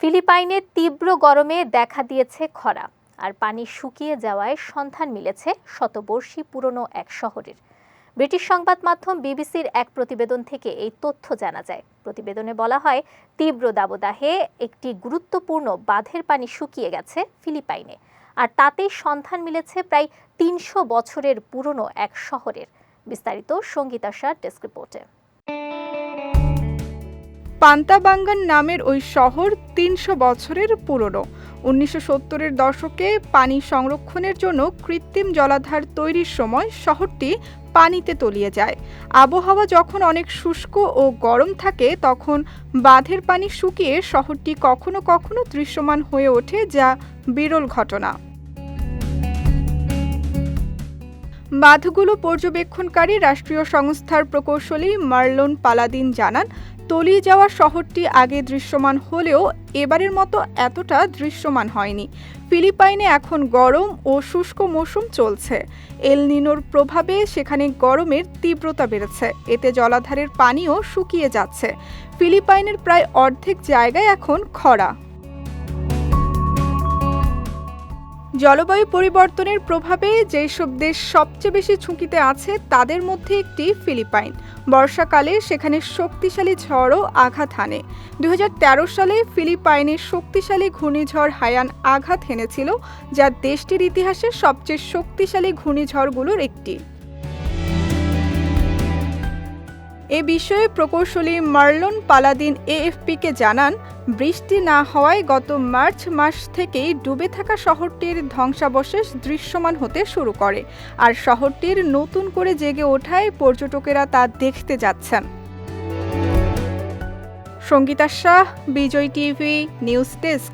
ফিলিপাইনে তীব্র গরমে দেখা দিয়েছে খরা, আর পানি শুকিয়ে যাওয়ায় সন্ধান মিলেছে শতবর্ষী পুরনো এক শহরের। ব্রিটিশ সংবাদ মাধ্যম বিবিসির এক প্রতিবেদন থেকে এই তথ্য জানা যায়। প্রতিবেদনে বলা হয়, তীব্র দাবদাহে একটি গুরুত্বপূর্ণ বাঁধের পানি শুকিয়ে গেছে ফিলিপাইনে, আর তাতেই সন্ধান মিলেছে প্রায় তিনশো বছরের পুরনো এক শহরের। বিস্তারিত সঙ্গীতা শাহ ডেস্ক রিপোর্টে। পান্তাবাঙ্গান নামের ওই শহর তিনশো বছরের পুরনো। উনিশশো সত্তরের দশকে পানি সংরক্ষণের জন্য কৃত্রিম জলাধার তৈরির সময় শহরটি পানিতে তলিয়ে যায়। আবহাওয়া যখন অনেক শুষ্ক ও গরম থাকে, তখন বাঁধের পানি শুকিয়ে শহরটি কখনো কখনো দৃশ্যমান হয়ে ওঠে, যা বিরল ঘটনা। বাঁধগুলো পর্যবেক্ষণকারী রাষ্ট্রীয় সংস্থার প্রকৌশলী মার্লন পালাদিন জানান, তলিয়ে যাওয়া শহরটি আগে দৃশ্যমান হলেও এবারের মতো এতটা দৃশ্যমান হয়নি। ফিলিপাইনে এখন গরম ও শুষ্ক মৌসুম চলছে। এল নিনোর প্রভাবে সেখানে গরমের তীব্রতা বেড়েছে। এতে জলাধারের পানিও শুকিয়ে যাচ্ছে। ফিলিপাইনের প্রায় অর্ধেক জায়গায় এখন খরা। জলবায়ু পরিবর্তনের প্রভাবে যেসব দেশ সবচেয়ে বেশি ঝুঁকিতে আছে, তাদের মধ্যে একটি ফিলিপাইন। বর্ষাকালে সেখানে শক্তিশালী ঝড়ও আঘাত হানে। দু হাজার তেরো সালে ফিলিপাইনে শক্তিশালী ঘূর্ণিঝড় হায়ান আঘাত হেনেছিল, যা দেশটির ইতিহাসে সবচেয়ে শক্তিশালী ঘূর্ণিঝড়গুলোর একটি। এ বিষয়ে প্রকৌশলী মার্লন পালাদিন এএফপিকে জানান, বৃষ্টি না হওয়ায় গত মার্চ মাস থেকেই ডুবে থাকা শহরটির ধ্বংসাবশেষ দৃশ্যমান হতে শুরু করে, আর শহরটির নতুন করে জেগে ওঠায় পর্যটকেরা তা দেখতে যাচ্ছেন। Sangeeta Shah, Vijay TV, news desk.